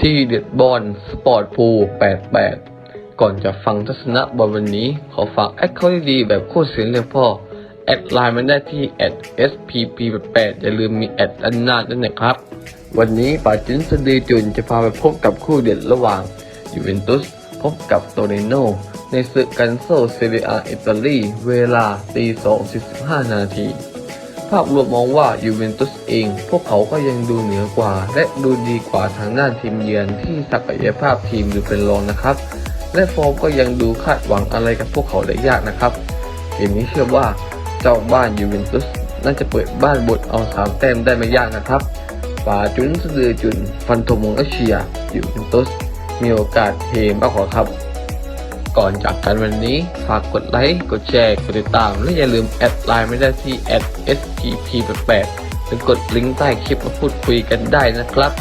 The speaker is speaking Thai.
ที่เด็ดบอลสปอร์ตพู88 ก่อนจะฟังทัศนะบอลวันนี้ ขอฝากแอคเคาท์ดีๆแบบโคตรเสียงเลยพ่อ แอดไลน์มันได้ที่แอด @spp88 อย่าลืมมีแอดอันนาด้วยนะครับ วันนี้ป่าจินสดีจุนจะพาไปพบกับคู่เด็ดระหว่างยูเวนตุสพบกับโตเรโนในศึกกันโซเซเรียอิตาลี เวลาตี2.45 นาที ภาพรวมมองว่ายูเวนตุสเอง พวกเขาก็ยังดูเหนือกว่า และดูดีกว่าทางด้านทีมเยือนที่ศักยภาพทีมดูเป็นรองนะครับ และฟอร์มก็ยังดูคาดหวังอะไรกับพวกเขาได้ยากนะครับเกมนี้เชื่อว่าเจ้าบ้านยูเวนตุสน่าจะเปิดบ้านบดเอาสามแต้มได้ไม่ยากนะครับป่าจุนสะดือจุนฟันธงมงก็เชียยูเวนตุสมีโอกาสเทมากกว่าครับ ก่อนจากกันวันนี้ ฝากกดไลค์ กดแชร์ กดติดตาม และอย่าลืมแอดไลน์ไม่ได้ที่ sgp 8 8หรือกดลิงก์ใต้คลิปมาพูดคุยกันได้นะครับ